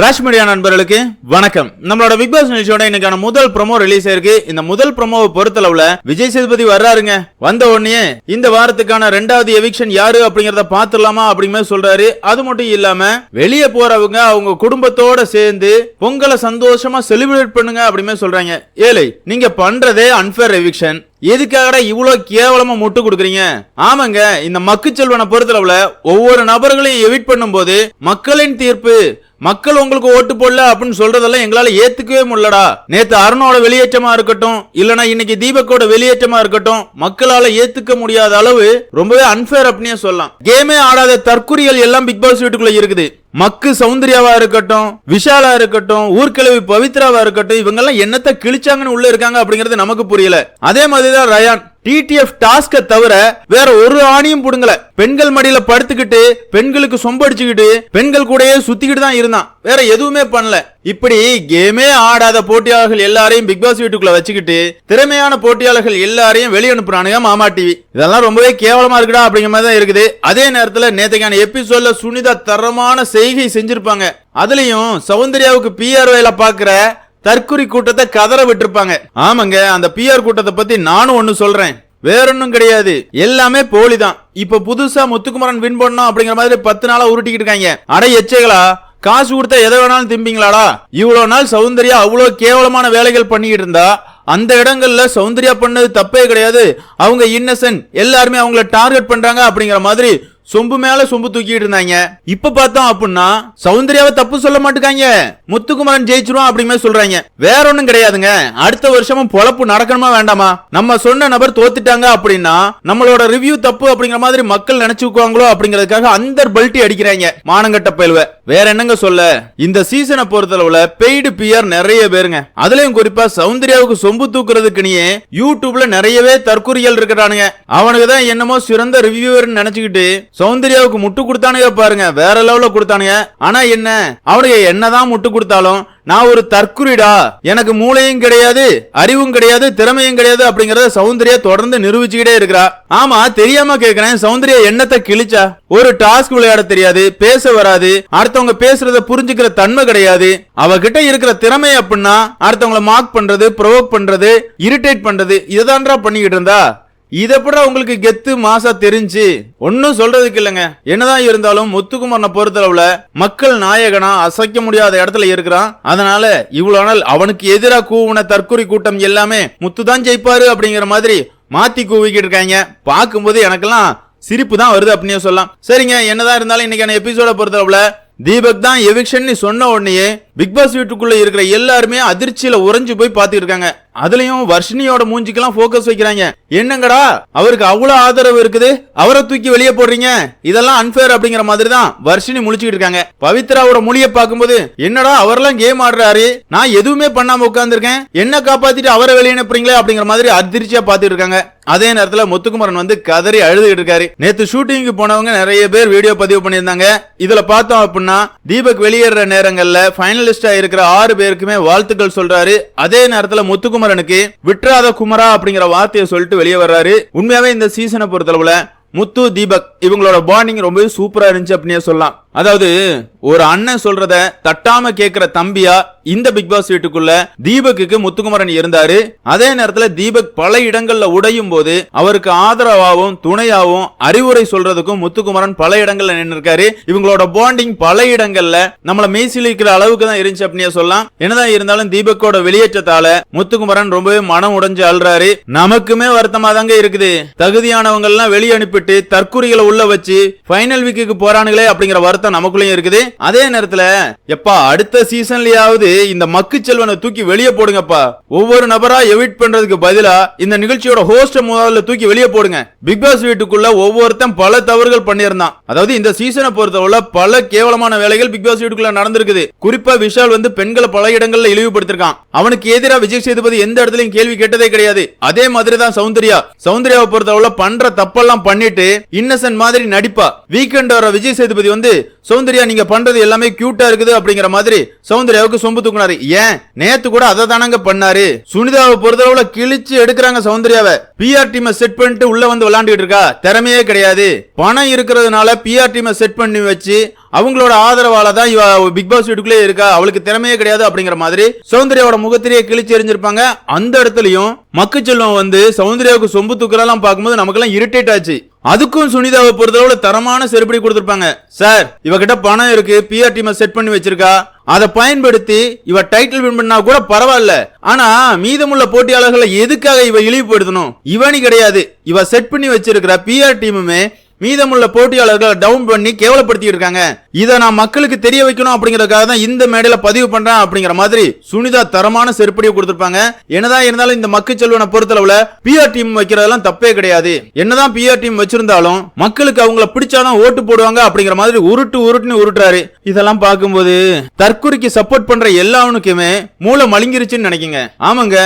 Rash media நண்பர்களுக்கு வணக்கம். நம்மளோட பிக் பாஸ் நிகழ்ச்சியோட இன்னைக்கான முதல் ப்ரமோ ரிலீஸ் ஆயிருக்கு இந்த முதல் ப்ரோமோவை பொறுத்தளவுல விஜய் சேதுபதி வர்றாருங்க. வந்த உடனே இந்த வாரத்துக்கான ரெண்டாவது எவிக்ஷன் யாரு அப்படிங்கறத பாத்துடலாமா அப்படிங்கிற சொல்றாரு. அது மட்டும் இல்லாம வெளியே போறவங்க அவங்க குடும்பத்தோட சேர்ந்து பொங்கலை சந்தோஷமா செலிப்ரேட் பண்ணுங்க அப்படிமே சொல்றாங்க. ஏழை நீங்க பண்றதே அன்ஃபேர் எவிக்ஷன் எதுக்காகடா இவ்வளோ கேவலமா முட்டு கொடுக்குறீங்க? ஆமாங்க இந்த மக்குச்செல்வனை பொறுத்தளவுல ஒவ்வொரு நபர்களையும் எவிட் பண்ணும்போது மக்களின் தீர்ப்பு மக்கள் உங்களுக்கு ஓட்டு போடல அப்படின்னு சொல்றதெல்லாம் எங்களால ஏத்துக்கவே முடியலடா. நேத்து அருணோட வெளியேற்றமா இருக்கட்டும் இல்லனா இன்னைக்கு தீபக்கோட வெளியேற்றமா இருக்கட்டும் மக்களால ஏத்துக்க முடியாத அளவு ரொம்பவே அன்ஃபேர் அப்படின்னே சொல்லலாம். கேமே ஆடாத தற்குறிகள் எல்லாம் பிக் பாஸ் வீட்டுக்குள்ள இருக்குது. மக்கு சௌந்தர்யாவா இருக்கட்டும் விஷாலா இருக்கட்டும் ஊர்கிழவி பவித்ராவா இருக்கட்டும் இவங்க எல்லாம் என்னத்த கிழிச்சாங்கன்னு உள்ள இருக்காங்க அப்படிங்கறது நமக்கு புரியல. அதே மாதிரிதான் ரயான். டிடிஎஃப் டாஸ்க தவிர வேற ஒரு ஆணியும் புடுங்கல. பெண்கள் மடியில படுத்துக்கிட்டு பெண்களுக்கு சொம்படிச்சுக்கிட்டு பெண்கள் கூடயே சுத்திக்கிட்டு தான் இருந்தான். வேற எதுவுமே பண்ணல. இப்படி கேமே ஆடாத போட்டியாளர்கள் எல்லாரையும் பிக் பாஸ் வீட்டுக்குள்ள வச்சுக்கிட்டு திறமையான போட்டியாளர்கள் எல்லாரையும் வெளியனுப்புறானுங்க மாமா டிவி இதெல்லாம் ரொம்பவே கேவலமா இருக்குடா அப்படிங்கிற மாதிரி தான் இருக்குது. அதே நேரத்துல நேத்தைக்கான எபிசோட்ல சுனிதா தரமான செய்கை செஞ்சிருப்பாங்க. அதுலயும் சௌந்தர்யாவுக்கு பிஆர் வேலை பாக்குற தற்குறி கூட்டத்தை கதற விட்டுருப்பாங்க. ஆமாங்க அந்த பிஆர் கூட்டத்தை பத்தி நானும் ஒன்னு சொல்றேன். வேற ஒன்றும் கிடையாது. எல்லாமே போலி தான். இப்ப புதுசா முத்துக்குமரன் வின் பண்ணோம் அப்படிங்கிற மாதிரி பத்து நாளா உருட்டிக்கிட்டு இருக்காங்க. அட எச்சைகளா காசு கொடுத்தா எதை வேணாலும் திம்பிங்களாடா? இவ்வளவு நாள் சௌந்தர்யா அவ்வளவு கேவலமான வேலைகள் பண்ணிக்கிட்டு இருந்தா அந்த இடங்கள்ல சௌந்தர்யா பண்ணது தப்பே கிடையாது. அவங்க இன்னசென்ட் எல்லாருமே அவங்கள டார்கெட் பண்றாங்க அப்படிங்கிற மாதிரி சொம்பு மேல சொம்பு தூக்கிட்டு இருந்தாங்க. இப்ப பார்த்தோம் அப்படின்னா சௌந்தர்யாவை தப்பு சொல்ல மாட்டுக்காங்க. முத்துக்குமரன் ஜெயிச்சிருவான் அப்படிமே சொல்றாங்க. வேற ஒண்ணும் கிடையாதுங்க. அடுத்த வருஷமும் பொழப்பு நடக்கணுமா வேண்டாமா? நம்ம சொன்ன நபர் தோத்துட்டாங்க அப்படின்னா நம்மளோட ரிவ்யூ தப்பு அப்படிங்கிற மாதிரி மக்கள் நினைச்சுக்குவாங்களோ அப்படிங்கறதுக்காக அந்த பல்ட்டி அடிக்கிறாங்க. மானங்கட்ட பயில்வ. வேற என்னங்க சொல்ல? இந்த சீசனை பொறுத்தளவுல பெய்டு பியர் நிறைய பேருங்க. அதுலயும் குறிப்பா சௌந்தர்யாவுக்கு சொம்பு தூக்குறதுக்குனியே யூடியூப்ல நிறையவே தற்குறிகள் இருக்கிறானுங்க. அவனுக்கு தான் என்னமோ சிறந்த ரிவ்யூவர் நினைச்சுக்கிட்டு சௌந்தர்யாவுக்கு முட்டு கொடுத்தானுங்க பாருங்க. வேற லெவல்ல கொடுத்தானுங்க. ஆனா என்ன? அவனுக்கு என்னதான் முட்டு கொடுத்தாலும் நான் ஒரு தற்குறிடா. எனக்கு மூளையும் கிடையாது அறிவும் கிடையாது திறமையும் கிடையாது அப்படிங்கறத சௌந்தர்யா தொடர்ந்து நிரூபிச்சுக்கிட்டே இருக்கிறா. ஆமா தெரியாம கேக்குறேன். சௌந்தர்யா என்னத்தை கிழிச்சா? ஒரு டாஸ்க் விளையாட தெரியாது பேச வராது அடுத்தவங்க பேசுறத புரிஞ்சுக்கிற தன்மை கிடையாது. அவகிட்ட இருக்கிற திறமை அப்படின்னா அடுத்தவங்கள மார்க் பண்றது ப்ரொவோக் பண்றது இரிட்டேட் பண்றது இதுதான்டா பண்ணிக்கிட்டு இருந்தா. இதை உங்களுக்கு கெத்து மாசா தெரிஞ்சு. ஒன்னும் சொல்றதுக்கு இல்லைங்க. என்னதான் இருந்தாலும் முத்துக்குமரனை பொறுத்தளவுல மக்கள் நாயகனா அசைக்க முடியாத இடத்துல இருக்கிறான். அதனால இவ்வளவு நாள் அவனுக்கு எதிராக கூவுன தற்கொலை கூட்டம் எல்லாமே முத்து தான் ஜெயிப்பாரு அப்படிங்கிற மாதிரி மாத்தி கூவிக்கிட்டு இருக்காங்க. பார்க்கும்போது எனக்கெல்லாம் சிரிப்பு தான் வருது அப்படின்னு சொல்லலாம். சரிங்க என்னதான் இருந்தாலும் இன்னைக்கான எபிசோட பொறுத்தளவுல தீபக் தான் எவிக்ஷன் சொன்ன உடனேயே பிக் பாஸ் வீட்டுக்குள்ள இருக்கிற எல்லாருமே அதிர்ச்சியில உறைஞ்சு போய் பாத்துட்டு இருக்காங்க அதுலயும் வர்ஷினியோட மூஞ்சிக்கெல்லாம் போக்கஸ் வைக்கிறாங்க. என்னங்கடா? அவருக்கு அவ்வளவு ஆதரவு இருக்குது? அவரை தூக்கி வெளியே போடுறீங்க? இதெல்லாம் அன்பேர் அப்படிங்கிற மாதிரி தான் வர்ஷினி முழிச்சுட்டு இருக்காங்க. பவித்ராவோட மொழியை பார்க்கும்போது என்னடா அவரெல்லாம் கேம் ஆடுறாரு? நான் எதுவுமே பண்ணாம உட்காந்துருக்கேன் என்ன காப்பாத்திட்டு அவரை வெளியே அனுப்புறீங்களே அப்படிங்கிற மாதிரி அதிர்ச்சியா பாத்துட்டு இருக்காங்க. அதே நேரத்துல முத்துக்குமரன் வந்து கதறி அழுதுகிட்டு இருக்காரு. நேத்து ஷூட்டிங்க்கு போனவங்க நிறைய பேர் வீடியோ பதிவு பண்ணியிருந்தாங்க. இதுல பார்த்தோம் அப்படின்னா தீபக் வெளியேற நேரங்கள்ல ஃபைனலிஸ்டா இருக்கிற ஆறு பேருக்குமே வாழ்த்துக்கள் சொல்றாரு. அதே நேரத்துல முத்துக்குமரனுக்கு விட்ராத குமரா அப்படிங்கிற வார்த்தையை சொல்லிட்டு வெளியே வர்றாரு. உண்மையாவே இந்த சீசனை பொறுத்தளவுல முத்து தீபக் இவங்களோட பாண்டிங் ரொம்பவே சூப்பரா இருந்துச்சு அப்படின்னே சொல்லலாம். அதாவது ஒரு அண்ணன் சொல்றத தட்டாம கேக்குற தம்பியா இந்த பிக் பாஸ் வீட்டுக்குள்ள தீபக்குக்கு முத்துக்குமரன் இருந்தாரு. அதே நேரத்துல தீபக் பல இடங்கள்ல உடையும் போது அவருக்கு ஆதரவாகவும் துணையாவும் அறிவுரை சொல்றதுக்கும் முத்துக்குமரன் பல இடங்கள்ல நின்று இருக்காரு இவங்களோட பாண்டிங் பல இடங்கள்ல நம்மள மெய்சிலிக்கிற அளவுக்கு தான் இருந்துச்சு அப்படின்னு சொல்லலாம். என்னதான் இருந்தாலும் தீபக்கோட வெளியேற்றத்தால முத்துக்குமரன் ரொம்பவே மனம் உடைஞ்சு அழுறாரு. நமக்குமே வருத்தமா தாங்க இருக்குது. தகுதியானவங்க எல்லாம் வெளியே அனுப்பிட்டு தற்குறிகளை உள்ள வச்சு ஃபைனல் வீக்குக்கு போறானுங்களே அப்படிங்கிற வருத்தம் நமக்குள்ளயும் இருக்குது. அதே நேரத்துல எப்பா அடுத்த சீசன்லயாவது இந்த மக்கு செல்வனை தூக்கி வெளியே போடுங்கப்பா. ஒவ்வொரு நபரா எவிட் பண்றதுக்கு பதிலா இந்த நிகழ்ச்சியோட ஹோஸ்ட் முதல்ல தூக்கி வெளியே போடுங்க. பிக் பாஸ் வீட்டுக்குள்ள ஒவ்வொருத்தன் பல தவறுகள் பண்ணியிருந்தான். அதாவது இந்த சீசனை பொறுத்தவரை பல கேவலமான வேலைகள் பிக் பாஸ் வீட்டுக்குள்ள நடந்திருக்குது. குறிப்பா விஷால் வந்து பெண்களை பல இடங்கள்ல இழிவுபடுத்திருக்கான். அவனுக்கு எதிரா விஜய் சேதுபதி எந்த இடத்துலயும் கேள்வி கேட்டதே கிடையாது. அதே மாதிரி தான் சௌந்தர்யா. சௌந்தர்யாவை பொறுத்தவரை பண்ற தப்பெல்லாம் பண்ணிட்டு இன்னசென்ட் மாதிரி நடிப்பா. வீக்கெண்ட் வர விஜய் சேதுபதி வந்து சௌந்தர்யா நீங்க பண்றது எல்லாமே கியூட்டா இருக்குது அப்படிங்கிற மாதிரி சௌந்தர்யாவுக்கு சொம்பு தூக்குனாரு. ஏன்? நேத்து கூட அதை தானங்க பண்ணாரு. சுனிதாவை பொறுத்தளவுல கிழிச்சு எடுக்கிறாங்க சௌந்தர்யாவை. பிஆர் டீமை செட் பண்ணிட்டு உள்ள வந்து விளையாண்டுட்டு இருக்கா? திறமையே கிடையாது. பணம் இருக்கிறதுனால பிஆர் டீமை செட் பண்ணி வச்சு அவங்களோட ஆதரவால தான் இவ பிக் பாஸ் வீட்டுக்குள்ளே இருக்கா? அவளுக்கு திறமையே கிடையாது அப்படிங்கிற மாதிரி சௌந்தர்யாவோட முகத்திலேயே கிழிச்சு எரிஞ்சிருப்பாங்க அந்த இடத்துலயும் மக்குச்செல்வம் வந்து சௌந்தர்யாவுக்கு சொம்பு தூக்கறெல்லாம் பார்க்கும்போது நமக்கெல்லாம் இரிட்டேட் ஆச்சு. அதுக்கும் சுனிதாவை பொறுத்தளவுல தரமான செருப்படி கொடுத்திருப்பாங்க. சார் இவகிட்ட பணம் இருக்கு பிஆர் டீமை செட் பண்ணி வச்சிருக்கா? அதை பயன்படுத்தி இவ டைட்டில் வின் பண்ணா கூட பரவாயில்ல. ஆனா மீதமுள்ள போட்டியாளர்களை எதுக்காக இவ இழிவுபடுத்தணும்? இவனி கிடையாது. இவ செட் பண்ணி வச்சிருக்கிற பிஆர் டீமுமே மீதமுள்ள போட்டியாளர்களை டவுன் பண்ணி கேவலப்படுத்திட்டு இருக்காங்க இதை நான் மக்களுக்கு தெரிய வைக்கணும் அப்படிங்கறதுக்காக தான் இந்த மேடையில பதிவு பண்றேன் அப்படிங்கிற மாதிரி சுனிதா தரமான செருப்படியை கொடுத்திருப்பாங்க. என்னதான் இருந்தாலும் இந்த மக்கு செல்வனை பொறுத்தளவுல பிஆர் டீம் வைக்கிறதெல்லாம் தப்பே கிடையாது. என்னதான் பிஆர் டீம் வச்சிருந்தாலும் மக்களுக்கு அவங்கள பிடிச்சாதான் ஓட்டு போடுவாங்க அப்படிங்கிற மாதிரி உருட்டு உருட்டுன்னு உருட்டுறாரு. இதெல்லாம் பார்க்கும்போது தற்கொலைக்கு சப்போர்ட் பண்ற எல்லாவனுக்குமே மூளை மழுங்கிருச்சுன்னு நினைக்கிங்க. ஆமாங்க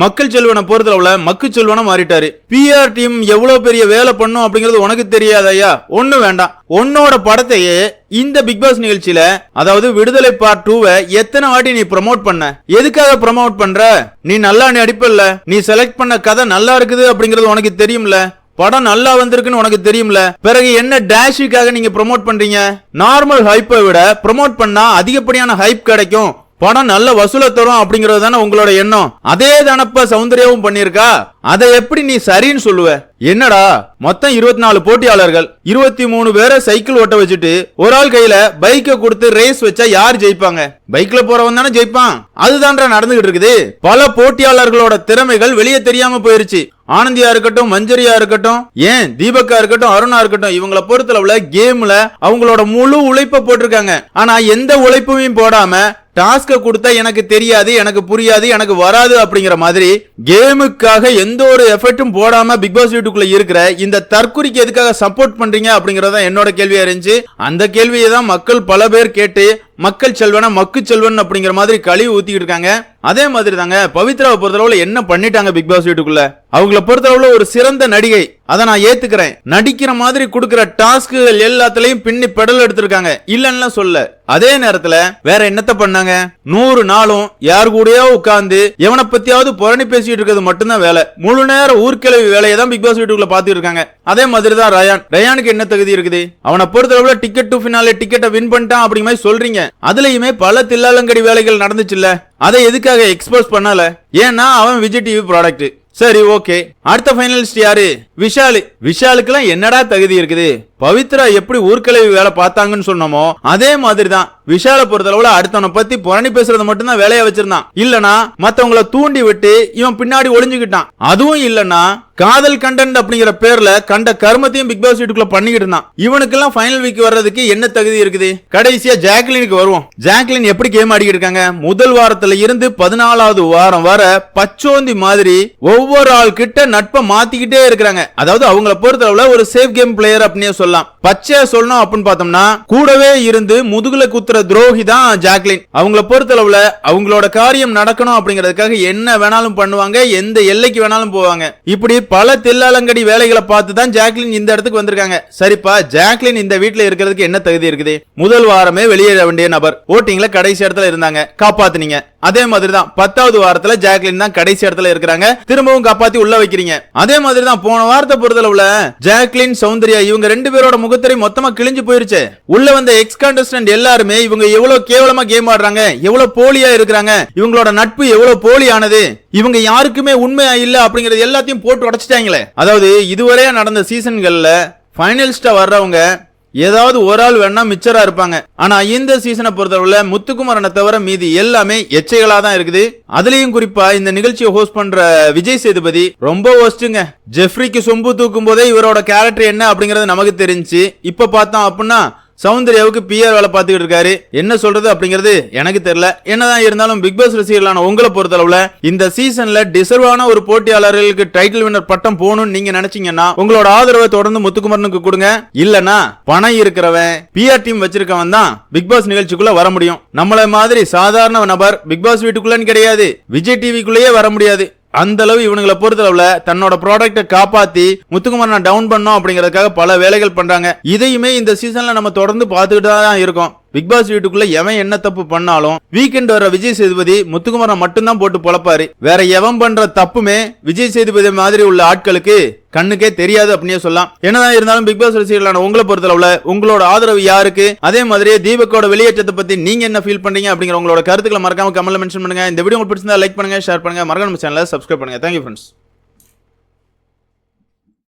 மக்கள் செல்வனை பொறுத்தளவுல மக்கு செல்வனை மாறிட்டாரு. பிஆர் டீம் எவ்வளவு பெரிய வேலை பண்ணும் அப்படிங்கிறது உனக்கு தெரியாதயா ஒண்ணு வேண்டாம். உன்னோட படத்தையே இந்த பிக் பாஸ் நிகழ்ச்சியில அதாவது விடுதலை பார்ட் டூவை எத்தனை வாட்டி நீ ப்ரோமோட் பண்ண? எதுக்காக ப்ரோமோட் பண்ற? நீ நல்லா நடிப்பல்ல நீ செலக்ட் பண்ண கதை நல்லா இருக்குது அப்படிங்கிறது உனக்கு தெரியும்ல. படம் நல்லா வந்திருக்குன்னு உனக்கு தெரியும்ல. பிறகு என்ன டேஷுக்காக நீங்க ப்ரோமோட் பண்றீங்க? நார்மல் ஹைப்பை விட ப்ரோமோட் பண்ணா அதிகப்படியான ஹைப் கிடைக்கும். படம் நல்ல வசூல தரும் அப்படிங்கறது தானே உங்களோட எண்ணம்? அதே தானப்ப சௌந்தர்யாவும் பண்ணிருக்கா அதை எப்படி நீ சரின்னு சொல்லுவ? என்னடா மொத்தம் இருபத்தி நாலு போட்டியாளர்கள் இருபத்தி மூணு பேரை சைக்கிள் ஓட்ட வச்சுட்டு ஒரு ஆள் கையில பைக்கை கொடுத்து ரேஸ் வச்சா யார் ஜெயிப்பாங்க? பைக்ல போறவன் தானே ஜெயிப்பான். அதுதான்டா நடந்துகிட்டு இருக்குது. பல போட்டியாளர்களோட திறமைகள் வெளியே தெரியாம போயிருச்சு. ஆனந்தியா இருக்கட்டும் மஞ்சரியா இருக்கட்டும் ஏன் தீபக்கா இருக்கட்டும் அருணா இருக்கட்டும் இவங்கள பொறுத்தளவுல கேம்ல அவங்களோட முழு உழைப்ப போட்டிருக்காங்க. ஆனா எந்த உழைப்புமே போடாம டாஸ்க்கை கொடுத்தா எனக்கு தெரியாது எனக்கு புரியாது எனக்கு வராது அப்படிங்கிற மாதிரி கேமுக்காக எந்த ஒரு எஃபர்ட்டும் போடாம பிக் பாஸ் வீட்டுக்குள்ள இருக்கிற இந்த தற்குறிக்கு எதுக்காக சப்போர்ட் பண்றீங்க அப்படிங்கறத என்னோட கேள்வியா இருந்துச்சு அந்த கேள்வியை தான் மக்கள் பல பேர் கேட்டு மக்கள் செல்வனா மக்கு செல்வன் அப்படிங்கிற மாதிரி கழுவி ஊத்திக்கிட்டு இருக்காங்க. அதே மாதிரி தாங்க பவித்ராவை பொறுத்தளவுல என்ன பண்ணிட்டாங்க பிக் பாஸ் வீட்டுக்குள்ள? அவங்கள பொறுத்தளவுல ஒரு சிறந்த நடிகை. அதை நான் ஏத்துக்கிறேன். நடிக்கிற மாதிரி கொடுக்கிற டாஸ்க்குகள் எல்லாத்துலயும் பின்னி பெடல் எடுத்திருக்காங்க. இல்லன்னு சொல்ல. அதே நேரத்துல வேற என்னத்த பண்ணாங்க? நூறு நாளும் யார் கூடயோ உட்கார்ந்து எவனை பத்தியாவது புரணி பேசிட்டு இருக்கிறது மட்டும்தான் வேலை. முழு நேரம் ஊர்க்கிழவி வேலையை தான் பிக் பாஸ் வீட்டுக்குள்ள பாத்துட்டு இருக்காங்க. அதே மாதிரி தான் ரயான். ரயானுக்கு என்ன தகுதி இருக்குது? அவனை பொறுத்தளவுல டிக்கெட் டு ஃபினாலே டிக்கெட்டை வின் பண்ணிட்டான் அப்படிங்கிற மாதிரி சொல்றீங்க. அதுலயுமே பல தில்லாலங்கடி வேலைகள் நடந்துச்சுல்ல? அதை எதுக்காக எக்ஸ்போஸ் பண்ணல? ஏன்னா அவன் விஜய் டிவி ப்ராடக்ட் சரி ஓகே அடுத்த ஃபைனலிஸ்ட் யாரு? விஷாலு. விஷாலுக்குலாம் என்னடா தகுதி இருக்குது? பவித்ரா எப்படி ஊர்க்கலைவி வேலை பார்த்தாங்கன்னு சொன்னோமோ அதே மாதிரி தான் விஷால பொறுத்தளவுல அடுத்தவனை பத்தி புரணி பேசுறது மட்டும்தான் வேலையா வச்சிருந்தான். இல்லனா மத்தவங்கள தூண்டி விட்டு இவன் பின்னாடி ஒளிஞ்சுக்கிட்டான். அதுவும் இல்லனா காதல் கண்டென்ட் அப்படிங்கிற பேர்ல கண்ட கர்மத்தையும் பிக் பாஸ் வீட்டுக்குள்ள பண்ணிக்கிட்டு இருந்தான். இவனுக்கெல்லாம் ஃபைனல் வீக் வர்றதுக்கு என்ன தகுதி இருக்குது? கடைசியா ஜாக்லினுக்கு வருவோம். ஜாக்லின் எப்படி கேம் ஆடிக்கிட்டு இருக்காங்க? முதல் வாரத்துல இருந்து பதினாலாவது வாரம் வர பச்சோந்தி மாதிரி ஒவ்வொரு ஆள் கிட்ட நட்பை மாத்திக்கிட்டே இருக்கிறாங்க. அதாவது அவங்கள பொறுத்தளவுல ஒரு சேஃப் கேம் பிளேயர் அப்படின்னே சொல்லலாம். பச்சையா சொல்லணும் அப்படின்னு பார்த்தோம்னா கூடவே இருந்து முதுகுல குத்துற துரோகி தான் ஜாக்லின். அவங்கள பொறுத்தளவுல அவங்களோட காரியம் நடக்கணும் அப்படிங்கிறதுக்காக என்ன வேணாலும் பண்ணுவாங்க எந்த எல்லைக்கு வேணாலும் போவாங்க. இப்படி பல தில்லாலங்கடி வேலைகளை பார்த்து தான் ஜாக்லின் இந்த இடத்துக்கு வந்திருக்காங்க. சரிப்பா ஜாக்லின் இந்த வீட்டுல இருக்கிறதுக்கு என்ன தகுதி இருக்குது? முதல் வாரமே வெளியேற வேண்டிய நபர். ஓட்டிங்ல கடைசி இடத்துல இருந்தாங்க. காப்பாத்துனீங்க. அதே மாதிரி தான் பத்தாவது வாரத்துல ஜாக்லின் தான் கடைசி இடத்துல இருக்கிறாங்க. திரும்பவும் காப்பாத்தி உள்ள வைக்கிறீங்க. அதே மாதிரி தான் போன வாரத்தை பொறுத்தளவுல ஜாக்லின் சௌந்தர்யா இவங்க ரெண்டு பேரோட முகத்திரை மொத்தமா கிழிஞ்சு போயிருச்சு. உள்ள வந்த எக்ஸ் கான்டெஸ்டன்ட் எல்லாருமே இவங்க எவ்வளவு கேவலமா கேம் ஆடுறாங்க எவ்வளவு போலியா இருக்கிறாங்க இவங்களோட நட்பு எவ்வளவு போலியானது இவங்க யாருக்குமே உண்மையா இல்ல அப்படிங்கறது எல்லாத்தையும் போட்டு உடைச்சிட்டாங்களே. அதாவது இதுவரையா நடந்த சீசன்கள்ல ஃபைனலிஸ்டா வர்றவங்க ஏதாவது ஒரு ஆள் வேணா மிச்சரா இருப்பாங்க. ஆனா இந்த சீசனை பொறுத்தவரை முத்துக்குமரனை தவிர மீதி எல்லாமே எச்சைகளா தான் இருக்குது. அதுலயும் குறிப்பா இந்த நிகழ்ச்சியை ஹோஸ்ட் பண்ற விஜய் சேதுபதி ரொம்ப ஒஸ்ட்டுங்க ஜெஃப்ரிக்கு சொம்பு தூக்கும் போதே இவரோட கேரக்டர் என்ன அப்படிங்கறது நமக்கு தெரிஞ்சு இப்ப பார்த்தோம் அப்படின்னா சௌந்தர்யாவுக்கு பிஆர் வேலை பார்த்துக்கிட்டு இருக்காரு. என்ன சொல்றது அப்படிங்கிறது எனக்கு தெரியல. என்னதான் இருந்தாலும் பிக் பாஸ் ரசிகர்களான உங்களை பொறுத்தளவுல இந்த சீசன்ல டிசர்வான ஒரு போட்டியாளர்களுக்கு டைட்டில் வின்னர் பட்டம் போகணும்னு நீங்க நினைச்சீங்கன்னா உங்களோட ஆதரவை தொடர்ந்து முத்துக்குமரனுக்கு கொடுங்க. இல்லனா பணம் இருக்கிறவன் பிஆர் டீம் வச்சிருக்கவன் தான் பிக் பாஸ் நிகழ்ச்சிக்குள்ள வர முடியும். நம்மள மாதிரி சாதாரண நபர் பிக் பாஸ் வீட்டுக்குள்ளன்னு கிடையாது. விஜய் டிவிக்குள்ளேயே வர முடியாது. அந்த அளவு இவனுங்களை பொறுத்தளவுல தன்னோட ப்ராடக்ட்டை காப்பாத்தி முத்துக்குமரனை டவுன் பண்ணோம் அப்படிங்கறதுக்காக பல வேலைகள் பண்றாங்க. இதையுமே இந்த சீசன்ல நம்ம தொடர்ந்து பார்த்துக்கிட்டு தான் இருக்கோம். பிக் பாஸ் வீட்டுக்குள்ள எவன் என்ன தப்பு பண்ணாலும் வீக்கெண்ட் வர விஜய் சேதுபதி முத்துக்குமரன் மட்டும்தான் போட்டு பொழப்பாரு. வேற எவன் பண்ற தப்புமே விஜய் சேதுபதி மாதிரி உள்ள ஆட்களுக்கு கண்ணுக்கே தெரியாது அப்படின்னே சொல்லலாம். என்னதான் இருந்தாலும் பிக் பாஸ் ரசிகர்களான உங்களை பொறுத்தளவுல உங்களோட ஆதரவு யாருக்கு? அதே மாதிரியே தீபக்கோட வெளியேற்றத்தை பத்தி நீங்க என்ன ஃபீல் பண்றீங்க அப்படிங்கிற உங்களோட கருத்துக்களை மறக்காம கமெண்ட்ல மென்ஷன் பண்ணுங்க. இந்த வீடியோ உங்களுக்கு பிடிச்சிருந்தா லைக் பண்ணுங்க ஷேர் பண்ணுங்க. மறக்காம சேனலை சப்ஸ்கிரைப் பண்ணுங்க. Thank you friends